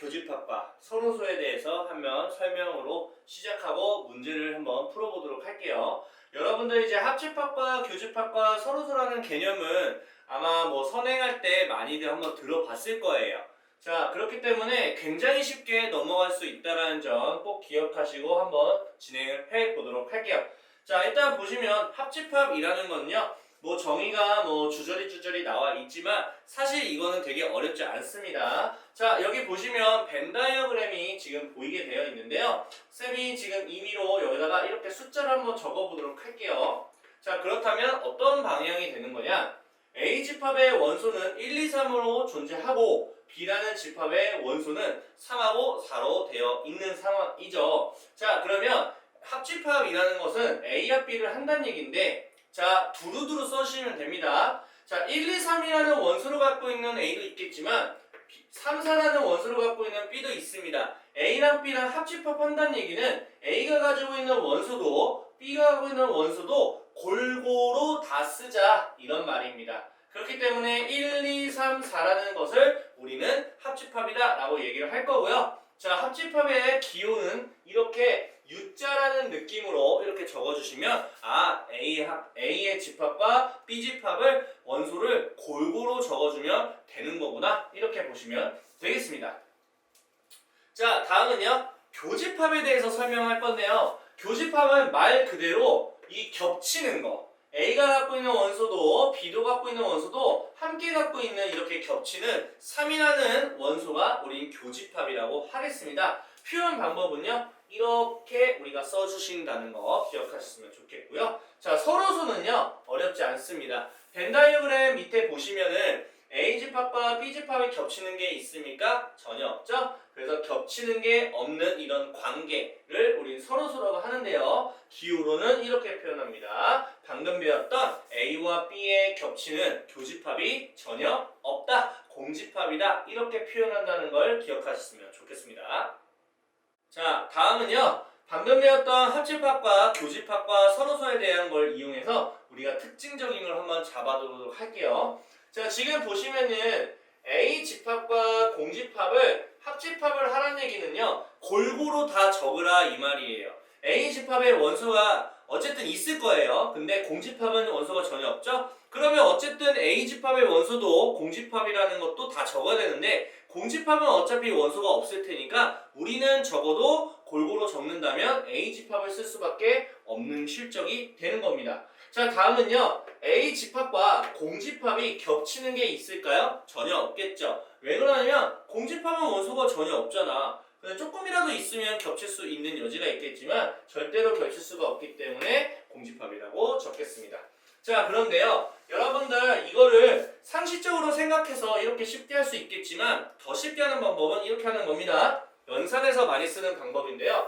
교집합과 선호소에 대해서 한번 설명으로 시작하고 문제를 한번 풀어보도록 할게요. 여러분들 이제 합집합과 교집합과 선호소라는 개념은 아마 뭐 선행할 때 많이들 한번 들어봤을 거예요. 자, 그렇기 때문에 굉장히 쉽게 넘어갈 수 있다는 점 꼭 기억하시고 한번 진행을 해 보도록 할게요. 자, 일단 보시면 합집합이라는 건요. 뭐 정의가 뭐 주저리 주저리 나와 있지만 사실 이거는 되게 어렵지 않습니다. 자, 여기 보시면 벤 다이어그램이 지금 보이게 되어 있는데요. 쌤이 지금 임의로 여기다가 이렇게 숫자를 한번 적어 보도록 할게요. 자, 그렇다면 어떤 방향이 되는 거냐? A 집합의 원소는 1, 2, 3으로 존재하고 B라는 집합의 원소는 3하고 4로 되어 있는 상황이죠. 자, 그러면 합집합이라는 것은 A와 B를 한다는 얘기인데 자, 두루두루 써주시면 됩니다. 자, 1, 2, 3이라는 원소를 갖고 있는 A도 있겠지만 3, 4라는 원소를 갖고 있는 B도 있습니다. A랑 B랑 합집합 한다는 얘기는 A가 가지고 있는 원소도 B가 가지고 있는 원소도 골고루 다 쓰자 이런 말입니다. 그렇기 때문에 1, 2, 3, 4라는 것을 우리는 합집합이다 라고 얘기를 할 거고요. 자, 합집합의 기호는 이렇게 U자라는 느낌으로 이렇게 적어주시면 아 A 합 A의 집합과 B 집합을 원소를 골고루 적어주면 되는 거구나 이렇게 보시면 되겠습니다. 자 다음은요 교집합에 대해서 설명할 건데요. 교집합은 말 그대로 이 겹치는 거 A가 갖고 있는 원소도 B도 갖고 있는 원소도 함께 갖고 있는 이렇게 겹치는 3이라는 원소가 우린 교집합이라고 하겠습니다. 표현 방법은요. 이렇게 우리가 써주신다는 거 기억하셨으면 좋겠고요. 자, 서로소는요, 어렵지 않습니다. 벤 다이어그램 밑에 보시면은 A 집합과 B 집합이 겹치는 게 있습니까? 전혀 없죠? 그래서 겹치는 게 없는 이런 관계를 우린 서로소라고 하는데요. 기호로는 이렇게 표현합니다. 방금 배웠던 A와 B의 겹치는 교집합이 전혀 없다. 공집합이다. 이렇게 표현한다는 걸 기억하셨으면 좋겠습니다. 자, 다음은요. 방금 배웠던 합집합과 교집합과 서로소에 대한 걸 이용해서 우리가 특징적인 걸 한번 잡아보도록 할게요. 자, 지금 보시면은 A 집합과 공집합을 합집합을 하라는 얘기는요. 골고루 다 적으라 이 말이에요. A 집합의 원소가 어쨌든 있을 거예요. 근데 공집합은 원소가 전혀 없죠? 그러면 어쨌든 A 집합의 원소도 공집합이라는 것도 다 적어야 되는데 공집합은 어차피 원소가 없을 테니까 우리는 적어도 골고루 적는다면 A 집합을 쓸 수밖에 없는 실적이 되는 겁니다. 자, 다음은요. A 집합과 공집합이 겹치는 게 있을까요? 전혀 없겠죠. 왜 그러냐면 공집합은 원소가 전혀 없잖아. 근데 조금이라도 있으면 겹칠 수 있는 여지가 있겠지만 절대로 겹칠 수가 없기 때문에 공집합이라고 적겠습니다. 자, 그런데요. 여러분들 이거를 상식적으로 생각해서 이렇게 쉽게 할 수 있겠지만 더 쉽게 하는 방법은 이렇게 하는 겁니다. 연산에서 많이 쓰는 방법인데요.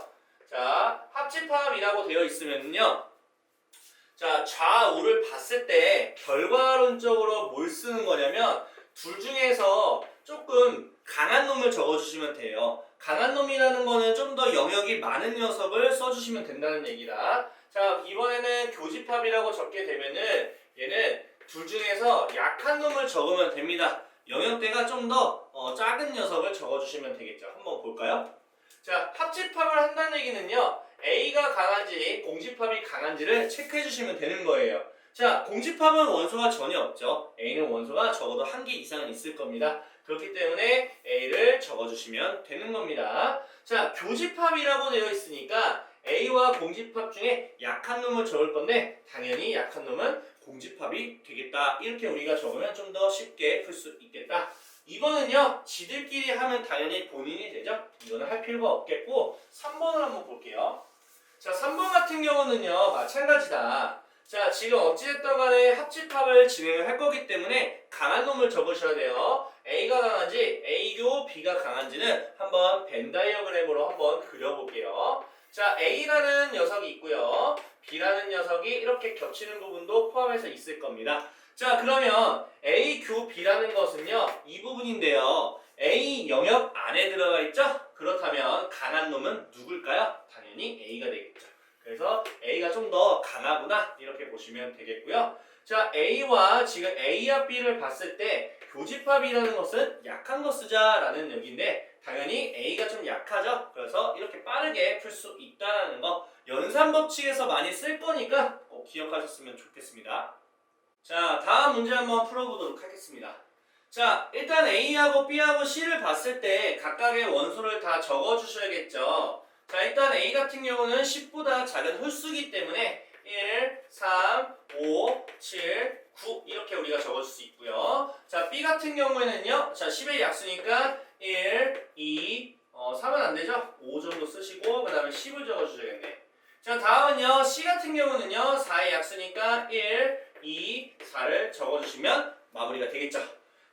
자, 합집합이라고 되어 있으면요. 자, 좌우를 봤을 때 결과론적으로 뭘 쓰는 거냐면 둘 중에서 조금 강한 놈을 적어주시면 돼요. 강한 놈이라는 거는 좀 더 영역이 많은 녀석을 써주시면 된다는 얘기다. 자, 이번에는 교집합이라고 적게 되면은 얘는 둘 중에서 약한 놈을 적으면 됩니다. 영역대가 좀더 어, 작은 녀석을 적어주시면 되겠죠. 한번 볼까요? 자, 합집합을 한다는 얘기는요. A가 강한지 공집합이 강한지를 체크해 주시면 되는 거예요. 자, 공집합은 원소가 전혀 없죠. A는 원소가 적어도 한 개 이상은 있을 겁니다. 그렇기 때문에 A를 적어주시면 되는 겁니다. 자, 교집합이라고 되어 있으니까 A와 공집합 중에 약한 놈을 적을 건데 당연히 약한 놈은 공집합이 되겠다. 이렇게 우리가 적으면 좀 더 쉽게 풀 수 있겠다. 이번은요, 지들끼리 하면 당연히 본인이 되죠? 이거는 할 필요가 없겠고, 3번을 한번 볼게요. 자, 3번 같은 경우는요, 마찬가지다. 자, 지금 어찌됐든 간에 합집합을 진행을 할 거기 때문에 강한 놈을 적으셔야 돼요. A가 강한지, A교 B가 강한지는 한번 벤 다이어그램으로 한번 그려볼게요. 자, A라는 녀석이 있고요. B라는 녀석이 이렇게 겹치는 부분도 포함해서 있을 겁니다. 자, 그러면 A 교 B라는 것은요, 이 부분인데요. A 영역 안에 들어가 있죠? 그렇다면 강한 놈은 누굴까요? 당연히 A가 되겠죠. 그래서 A가 좀 더 강하구나 이렇게 보시면 되겠고요. 자, A와 지금 A와 B를 봤을 때 교집합이라는 것은 약한 거 쓰자라는 얘기인데 당연히 A가 좀 약하죠. 그래서 이렇게 빠르게 풀 수 있다는 거 연산 법칙에서 많이 쓸 거니까 꼭 기억하셨으면 좋겠습니다. 자, 다음 문제 한번 풀어보도록 하겠습니다. 자, 일단 A하고 B하고 C를 봤을 때 각각의 원소를 다 적어주셔야겠죠. 자, 일단 A 같은 경우는 10보다 작은 홀수기 때문에 1, 3, 5, 7, 9 이렇게 우리가 적을 수 있고요. 자, B 같은 경우에는요. 자, 10의 약수니까 1, 2, 어, 3은 안 되죠? 5 정도 쓰시고 그 다음에 10을 적어주셔야겠네. 자, 다음은요. C 같은 경우는요. 4의 약수니까 1, 2, 4를 적어주시면 마무리가 되겠죠.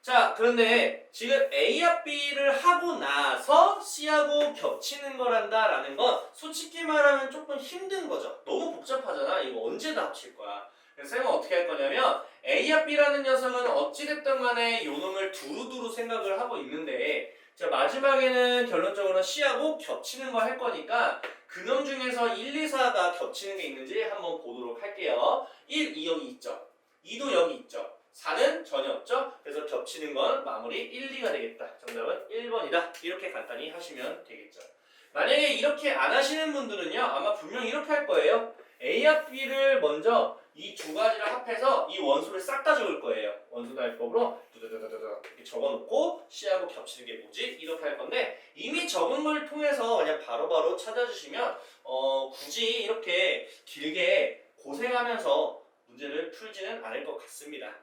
자, 그런데 지금 A와 B를 하고 나서 C하고 겹치는 거란다 라는 건 솔직히 말하면 조금 힘든 거죠. 너무 복잡하잖아. 이거 언제 다 합칠 거야. 그래서 쌤은 어떻게 할 거냐면 A와 B라는 녀석은 어찌됐든 간에 요 놈을 두루두루 생각을 하고 있는데 자, 마지막에는 결론적으로 C하고 겹치는 거 할 거니까 그놈 중에서 1, 2, 4가 겹치는 게 있는지 한번 보도록 할게요. 1, 2 여기 있죠. 2도 여기 있죠. 4는 전혀 없죠. 그래서 겹치는 건 마무리 1, 2가 되겠다. 정답은 1번이다. 이렇게 간단히 하시면 되겠죠. 만약에 이렇게 안 하시는 분들은요. 아마 분명히 이렇게 할 거예요. A와 B를 먼저 이 두 가지를 합해서 이 원소를 싹 다 적을 거예요. 원소 두두두두두 이렇게 적어놓고 C하고 겹치는 게 뭐지? 이렇게 할 건데 이미 적은 걸 통해서 그냥 바로바로 찾아주시면 어, 굳이 이렇게 길게 고생하면서 문제를 풀지는 않을 것 같습니다.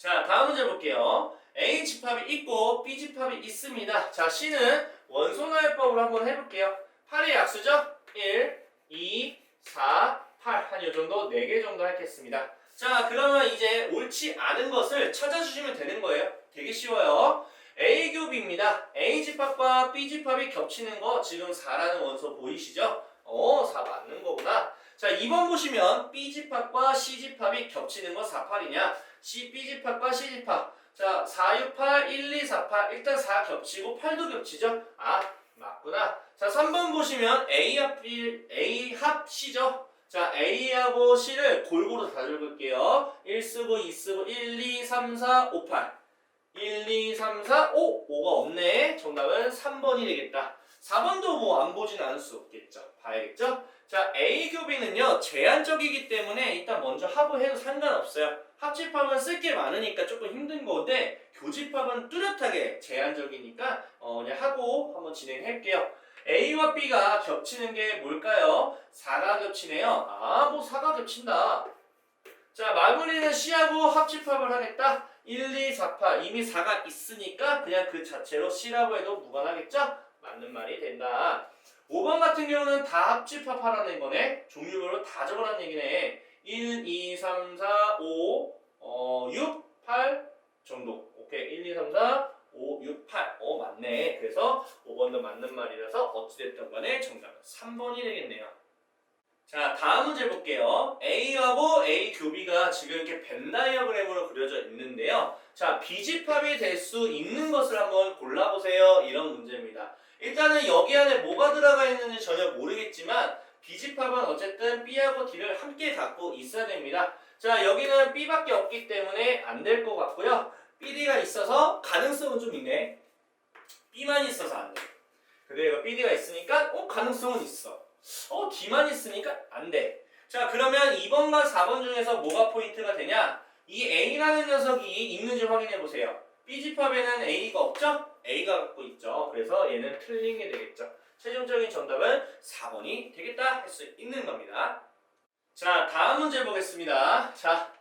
자, 다음 문제 볼게요. A 집합이 있고 B 집합이 있습니다. 자, C는 원소나열법으로 한번 해볼게요. 8의 약수죠? 1, 2, 4, 8. 한 요 정도, 4개 정도 하겠습니다. 자, 그러면 이제 옳지 않은 것을 찾아주시면 되는 거예요. 되게 쉬워요. A 교비입니다. A 집합과 B 집합이 겹치는 거 지금 4라는 원소 보이시죠? 어, 4 맞는 거구나. 자, 2번 보시면 B 집합과 C 집합이 겹치는 거 4, 8이냐? C, B 집합과 C 집합. 자, 4, 6, 8, 1, 2, 4, 8. 일단 4 겹치고 8도 겹치죠? 아, 맞구나. 자, 3번 보시면 A 합 B, A 합 C죠? 자, A하고 C를 골고루 다 적을게요. 1 쓰고 2 쓰고 1, 2, 3, 4, 5, 8. 1, 2, 3, 4, 5. 5가 없네. 정답은 3번이 되겠다. 4번도 뭐 안 보진 않을 수 없겠죠. 봐야겠죠? 자, A 교비는요, 제한적이기 때문에 일단 먼저 하고 해도 상관없어요. 합집합은 쓸 게 많으니까 조금 힘든 건데, 교집합은 뚜렷하게 제한적이니까, 어, 그냥 하고 한번 진행할게요. A와 B가 겹치는 게 뭘까요? 4가 겹치네요. 아, 뭐 4가 겹친다. 자, 마무리는 C하고 합집합을 하겠다. 1, 2, 4, 8. 이미 4가 있으니까 그냥 그 자체로 C라고 해도 무관하겠죠? 맞는 말이 된다. 5번 같은 경우는 다 합집합하라는 거네. 종류별로 다 적으라는 얘기네. 1, 2, 3, 4, 5, 어, 6, 8 정도. 오케이. 1, 2, 3, 4, 5, 6, 8. 어, 맞네. 그래서 5번도 맞는 말이라서 어찌됐든 간에 정답은 3번이 되겠네요. 자, 다음 문제 볼게요. A하고 A 교비가 지금 이렇게 벤 다이어그램으로 그려져 있는데요. 자, 비집합이 될 수 있는 것을 한번 골라보세요. 이런 문제입니다. 일단은 여기 안에 뭐가 들어가 있는지 전혀 모르겠지만 비집합은 어쨌든 B하고 D를 함께 갖고 있어야 됩니다. 자, 여기는 B밖에 없기 때문에 안 될 것 같고요. BD가 있어서 가능성은 좀 있네. B만 있어서 안 돼. 근데 이거 BD가 있으니까 어 가능성은 있어. 어 D만 있으니까 안 돼. 자 그러면 2번과 4번 중에서 뭐가 포인트가 되냐? 이 A라는 녀석이 있는지 확인해 보세요. B 집합에는 A가 없죠? A가 갖고 있죠. 그래서 얘는 틀린 게 되겠죠. 최종적인 정답은 4번이 되겠다 할 수 있는 겁니다. 자 다음 문제 보겠습니다. 자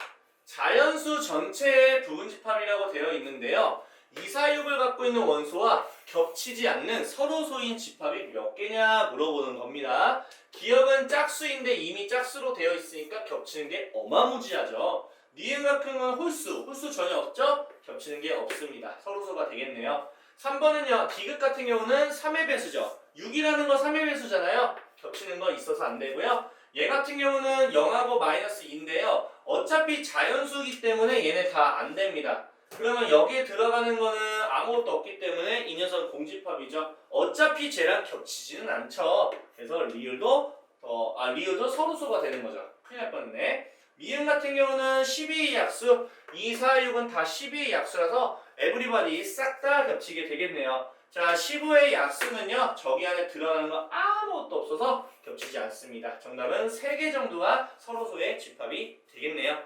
자연수 전체의 부분집합이라고 되어 있는데요. 2, 4, 6을 갖고 있는 원소와 겹치지 않는 서로소인 집합이 몇 개냐 물어보는 겁니다. 기억은 짝수인데 이미 짝수로 되어 있으니까 겹치는 게 어마무지하죠. 니은 같은 건 홀수, 홀수 전혀 없죠? 겹치는 게 없습니다. 서로소가 되겠네요. 3번은요, 디귿 같은 경우는 3의 배수죠. 6이라는 거 3의 배수잖아요. 겹치는 거 있어서 안 되고요. 얘 같은 경우는 0하고 마이너스 2인데요. 어차피 자연수이기 때문에 얘네 다 안 됩니다. 그러면 여기에 들어가는 거는 아무것도 없기 때문에 이 녀석 공집합이죠. 어차피 쟤랑 겹치지는 않죠. 그래서 리을도 어, 아 리을도 서로소가 되는 거죠. 큰일 날 뻔했네. 미음 같은 경우는 12의 약수, 2, 4, 6은 다 12의 약수라서 에브리바디 싹 다 겹치게 되겠네요. 자, 15의 약수는요, 저기 안에 들어가는 거 아무것도 없어서 겹치지 않습니다. 정답은 3개 정도가 서로소의 집합이 되겠네요.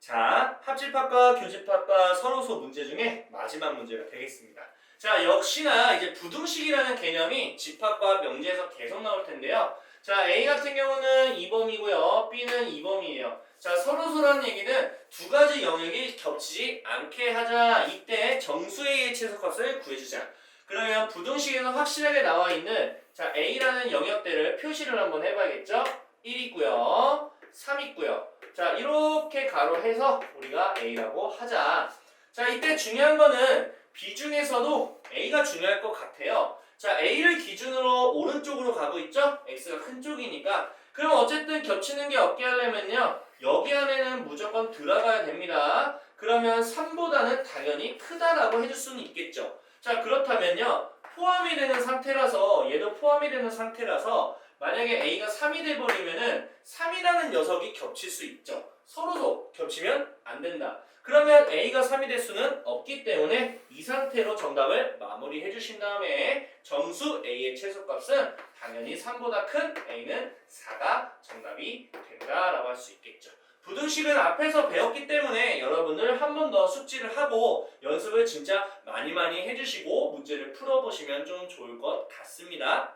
자, 합집합과 교집합과 서로소 문제 중에 마지막 문제가 되겠습니다. 자, 역시나 이제 부등식이라는 개념이 집합과 명제에서 계속 나올 텐데요. 자, A 같은 경우는 2범이고요. B는 2범이에요. 자, 서로소라는 얘기는 두 가지 영역이 겹치지 않게 하자. 이때 정수의 최소값을 구해주자. 그러면 부등식에서 확실하게 나와 있는 자, A라는 영역대를 표시를 한번 해봐야겠죠? 1 있고요. 3 있고요. 자, 이렇게 가로해서 우리가 A라고 하자. 자, 이때 중요한 거는 B 중에서도 A가 중요할 것 같아요. 자, A를 기준으로 오른쪽으로 가고 있죠? X가 큰 쪽이니까. 그럼 어쨌든 겹치는 게 없게 하려면요. 여기 안에는 무조건 들어가야 됩니다. 그러면 3보다는 당연히 크다라고 해줄 수는 있겠죠. 자, 그렇다면요. 포함이 되는 상태라서, 얘도 포함이 되는 상태라서, 만약에 A가 3이 돼버리면은 3이라는 녀석이 겹칠 수 있죠. 서로도 겹치면 안 된다. 그러면 A가 3이 될 수는 없기 때문에 이 상태로 정답을 마무리해 주신 다음에 정수 A의 최소값은 당연히 3보다 큰 A는 4가 정답이 된다라고 할 수 있겠죠. 부등식은 앞에서 배웠기 때문에 여러분들 한 번 더 숙지를 하고 연습을 진짜 많이 많이 해주시고 문제를 풀어보시면 좀 좋을 것 같습니다.